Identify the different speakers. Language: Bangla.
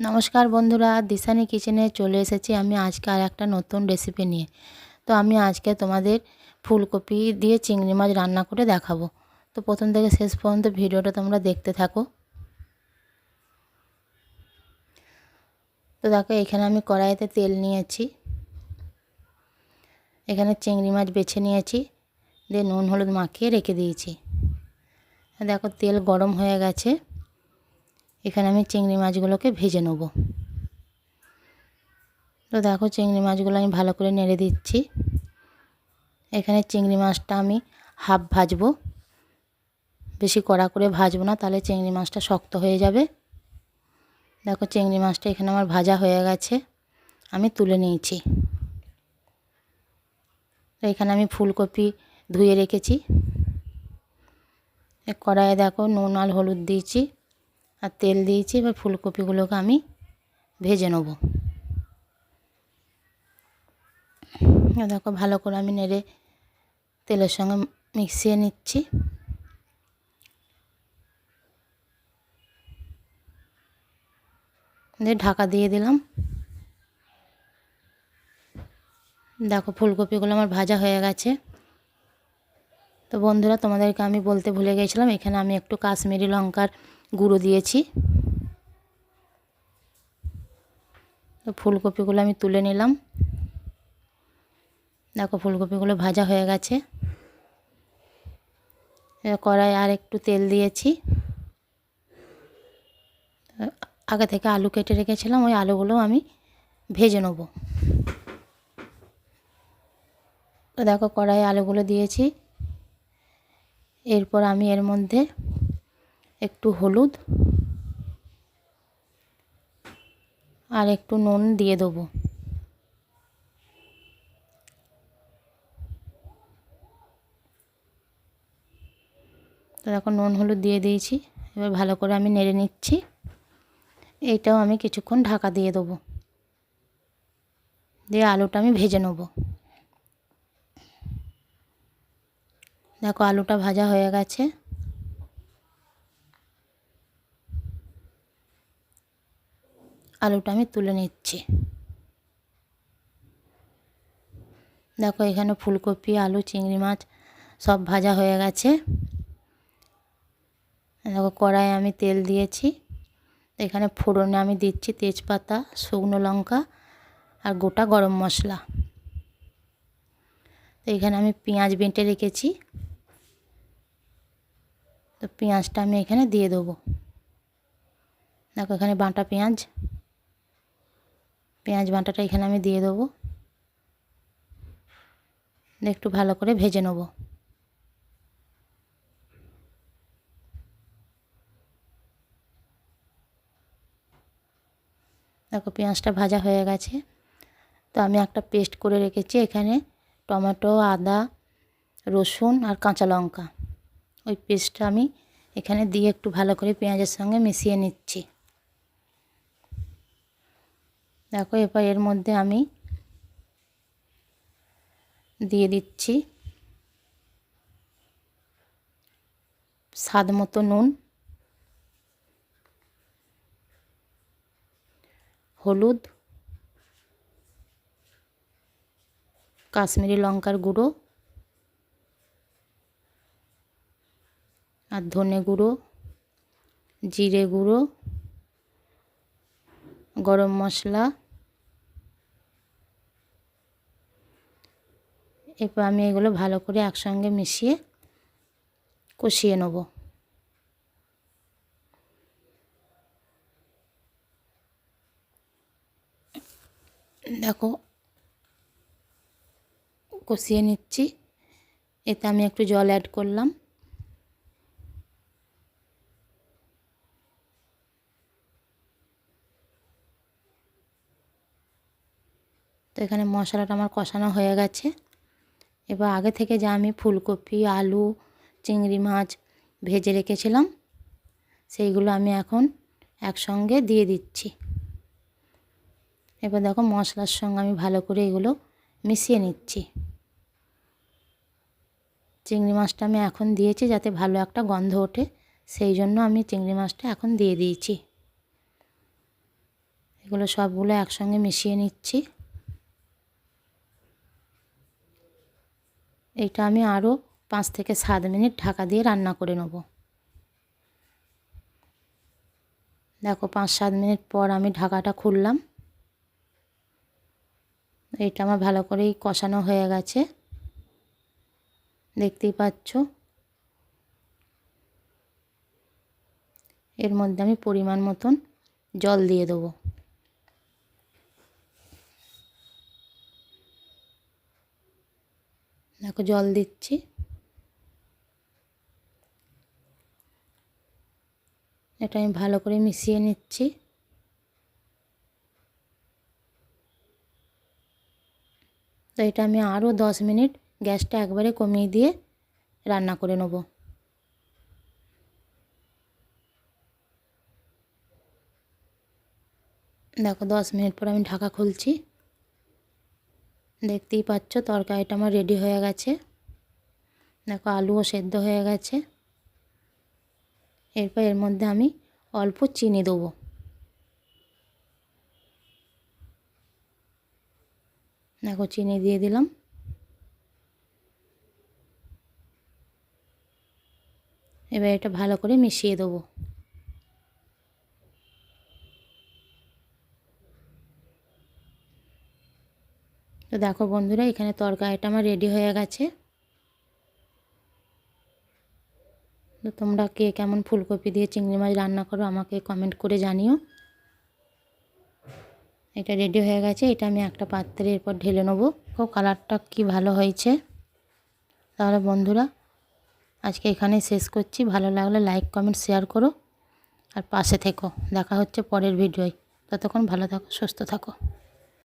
Speaker 1: নমস্কার বন্ধুরা, দিশানি কিচেনে চলে এসেছি আমি আজকে আর একটা নতুন রেসিপি নিয়ে। তো আমি আজকে তোমাদের ফুলকপি দিয়ে চিংড়ি মাছ রান্না করে দেখাবো। তো প্রথম থেকে শেষ পর্যন্ত ভিডিওটা তোমরা দেখতে থাকো। তো দেখো, এখানে আমি কড়াইতে তেল নিয়েছি। এখানে চিংড়ি মাছ বেছে নিয়েছি। দিয়ে নুন হলুদ মাখিয়ে রেখে দিয়েছি। দেখো, তেল গরম হয়ে গেছে। এখানে আমি চিংড়ি মাছগুলোকে ভেজে নেব। তো দেখো চিংড়ি মাছগুলো আমি ভালো করে নেড়ে দিচ্ছি। এখানে চিংড়ি মাছটা আমি হাফ ভাজবো। বেশি কড়া করে ভাজবো না, তাহলে চিংড়ি মাছটা শক্ত হয়ে যাবে। দেখো চিংড়ি মাছটা এখানে আমার ভাজা হয়ে গেছে, আমি তুলে নিয়েছি। তো এখানে আমি ফুলকপি ধুয়ে রেখেছি। কড়াইয়ে দেখো নুন আর হলুদ দিয়েছি। আর তেল দিয়েছি, এবার ফুলকপিগুলোকে আমি ভেজে নেব। দেখো, ভালো করে আমি নেড়ে তেলের সঙ্গে মিশিয়ে নিচ্ছি। দিয়ে ঢাকা দিয়ে দিলাম। দেখো, ফুলকপিগুলো আমার ভাজা হয়ে গেছে। তো বন্ধুরা, তোমাদেরকে আমি বলতে ভুলে গেছিলাম, এখানে আমি একটু কাশ্মীরি লঙ্কার গুঁড়ো দিয়েছি। তো ফুলকপিগুলো আমি তুলে নিলাম। দেখো ফুলকপিগুলো ভাজা হয়ে গেছে। কড়াই আর একটু তেল দিয়েছি। আগে থেকে আলু কেটে রেখেছিলাম, ওই আলুগুলো আমি ভেজে নেব। দেখো কড়াই আলুগুলো দিয়েছি। এরপর আমি এর মধ্যে একটু হলুদ আর একটু নুন দিয়ে দেবো। তো এখন নুন হলুদ দিয়ে দিয়েছি, এবার ভালো করে আমি নেড়ে নিচ্ছি। এইটাও আমি কিছুক্ষণ ঢাকা দিয়ে দেবো। দিয়ে আলুটা আমি ভেজে নেব। দেখো আলুটা ভাজা হয়ে গেছে। আলুটা আমি তুলে নিচ্ছি। দেখো এখানে ফুলকপি, আলু, চিংড়ি মাছ সব ভাজা হয়ে গেছে। দেখো কড়াই আমি তেল দিয়েছি। এখানে ফোড়নে আমি দিচ্ছি তেজপাতা, শুকনো লঙ্কা আর গোটা গরম মশলা। তো এখানে আমি পেঁয়াজ বেঁটে রেখেছি। তো পেঁয়াজটা আমি এখানে দিয়ে দেবো। দেখো এখানে বাটা পেঁয়াজ পেঁয়াজ বাটাটা এখানে আমি দিয়ে দেবো। একটু ভালো করে ভেজে নেব। দেখো পেঁয়াজটা ভাজা হয়ে গেছে। তো আমি একটা পেস্ট করে রেখেছি এখানে টমেটো, আদা, রসুন আর কাঁচা লঙ্কা। ওই পেস্টটা আমি এখানে দিয়ে একটু ভালো করে পেঁয়াজের সঙ্গে মিশিয়ে নিচ্ছি। দেখো এবার এর মধ্যে আমি দিয়ে দিচ্ছি স্বাদ মতো নুন, হলুদ, কাশ্মীরি লঙ্কার গুঁড়ো আর ধনে গুঁড়ো, জিরে গুঁড়ো, গরম মশলা এরপর আমি এগুলো ভালো করে একসঙ্গে মিশিয়ে কষিয়ে নেব। দেখো, কষিয়ে নিচ্ছি। এতে আমি একটু জল অ্যাড করলাম। তো এখানে মশলাটা আমার কষানো হয়ে গেছে। এবার আগে থেকে যা আমি ফুলকপি, আলু, চিংড়ি মাছ ভেজে রেখেছিলাম, সেইগুলো আমি এখন একসঙ্গে দিয়ে দিচ্ছি। এবার দেখো মশলার সঙ্গে আমি ভালো করে এগুলো মিশিয়ে নিচ্ছি। চিংড়ি মাছটা আমি এখন দিয়েছি যাতে ভালো একটা গন্ধ ওঠে, সেই জন্য আমি চিংড়ি মাছটা এখন দিয়ে দিয়েছি। এগুলো সবগুলো একসঙ্গে মিশিয়ে নিচ্ছি। এটা আমি আরও পাঁচ থেকে সাত মিনিট ঢাকা দিয়ে রান্না করে নেব। দেখো পাঁচ সাত মিনিট পর আমি ঢাকাটা খুললাম। এটা আমার ভালো করেই কষানো হয়ে গেছে। দেখতেই পাচ্ছ? এর মধ্যে আমি পরিমাণ মতন জল দিয়ে দেবো। দেখো জল দিচ্ছি। এটা আমি ভালো করে মিশিয়ে নিচ্ছি। তো এটা আমি আরও দশ মিনিট গ্যাসটা একবারে কমিয়ে দিয়ে রান্না করে নেব। দেখো দশ মিনিট পর আমি ঢাকা খুলছি। দেখতেই পাচ্ছ, তরকারিটা আমার রেডি হয়ে গেছে। দেখো, আলুও সেদ্ধ হয়ে গেছে। এরপর এর মধ্যে আমি অল্প চিনি দেবো। দেখো, চিনি দিয়ে দিলাম। এবার এটা ভালো করে মিশিয়ে দেবো। তো দেখো বন্ধুরা, এখানে তরকারিটা আমার রেডি হয়ে গেছে। তো তোমরা কে কেমন ফুলকপি দিয়ে চিংড়ি মাছ রান্না করো আমাকে কমেন্ট করে জানিও। এটা রেডি হয়ে গেছে, এটা আমি একটা পাত্রে এরপর ঢেলে নেব। খুব কালারটা কি ভালো হয়েছে। তাহলে বন্ধুরা, আজকে এখানেই শেষ করছি। ভালো লাগলে লাইক কমেন্ট শেয়ার করো। আর পাশে থেকো। দেখা হচ্ছে পরের ভিডিওয়। ততক্ষণ ভালো থাকো, সুস্থ থাকো।